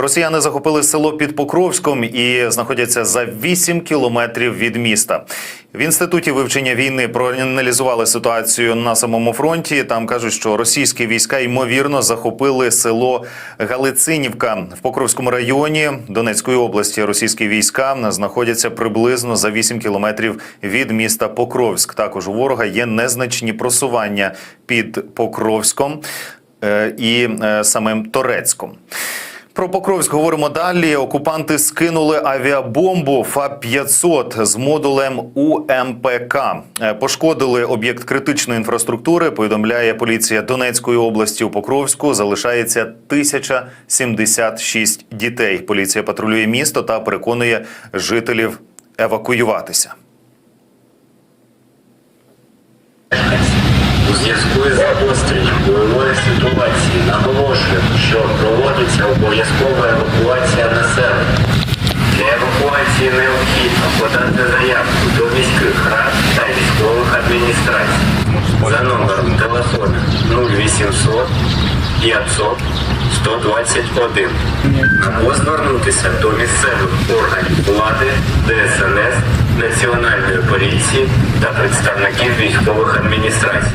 Росіяни захопили село під Покровськом і знаходяться за 8 кілометрів від міста. В інституті вивчення війни проаналізували ситуацію на самому фронті. Там кажуть, що російські війська ймовірно захопили село Галицинівка в Покровському районі Донецької області. Російські війська знаходяться приблизно за 8 кілометрів від міста Покровськ. Також у ворога є незначні просування під Покровськом е, і е, самим Торецьком. Про Покровськ говоримо далі. Окупанти скинули авіабомбу ФАП-500 з модулем УМПК. Е, Пошкодили об'єкт критичної інфраструктури. Повідомляє поліція Донецької області у Покровську. Залишається 1076 дітей. Поліція патрулює місто та переконує жителів евакуюватися. У зв'язку із загостренням бойової ситуації наголошую, що проводиться обов'язкова евакуація населення. Для евакуації необхідно подати заявку до міських рад та військових адміністрацій за номером телефону 0800 500 121 або звернутися до місцевих органів влади, ДСНС, Національної поліції та представників військових адміністрацій.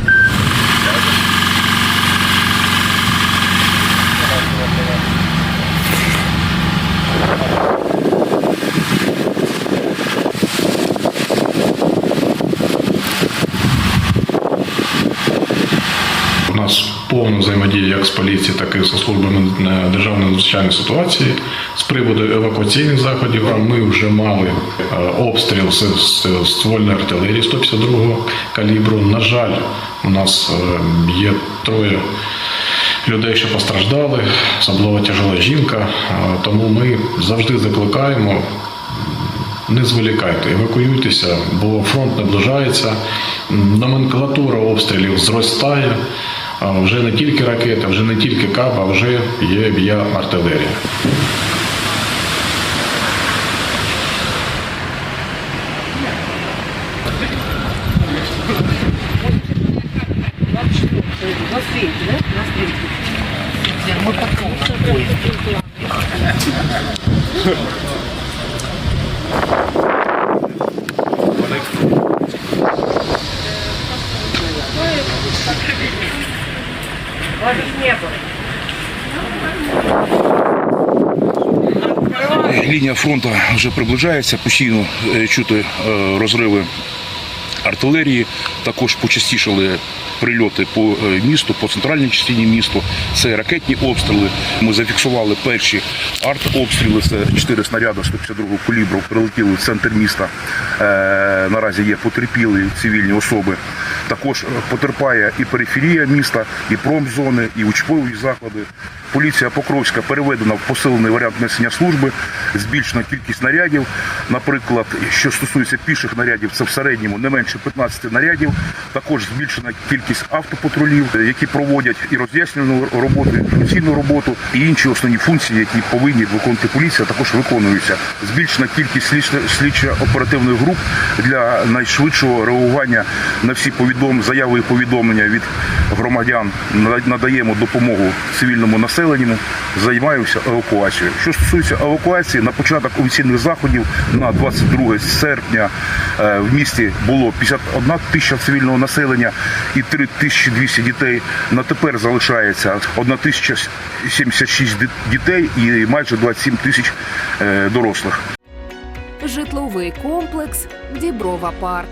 У нас повна взаємодія як з поліцією, так і зі службами державної надзвичайної ситуації з приводу евакуаційних заходів. Ми вже мали е, обстріл з з ствольної артилерії 152-го калібру. На жаль, у нас е, є троє. Людей, що постраждали, особливо тяжела жінка. Е, Тому ми завжди закликаємо не зволікайте, евакуюйтеся, бо фронт наближається, номенклатура обстрілів зростає. Вже не тільки ракети, вже не тільки КАБ, а вже є вія артилерія. Лінія фронту вже приближається, постійно е, чути е, розриви артилерії. Також почастішали прильоти по е, місту, по центральній частині місту. Це ракетні обстріли. Ми зафіксували перші артобстріли. Це 4 снаряди 152-го калібру прилетіли в центр міста. Е, Наразі є потерпіли цивільні особи. Також е, потерпає і периферія міста, і промзони, і учбові заклади. Поліція Покровська переведена в посилений варіант несення служби, збільшена кількість нарядів. Наприклад, що стосується піших нарядів, це в середньому не менше 15 нарядів. Також збільшена кількість автопатрулів, які проводять і роз'яснювальну роботу, і інформаційну роботу, і інші основні функції, які повинні виконувати поліція, також виконуються. Збільшена кількість слідчо- слідчо-оперативних груп для найшвидшого реагування на всі повідом... заяви і повідомлення від громадян. Надаємо допомогу цивільному населенню, займаємося евакуацією. Що стосується евакуації, на початок офіційних заходів на 22 серпня е, в місті було 51 тисяча цивільного населення і 3200 дітей. На тепер залишається 1076 ди- дітей і майже 27 тисяч е, дорослих. Житловий комплекс Діброва Парк.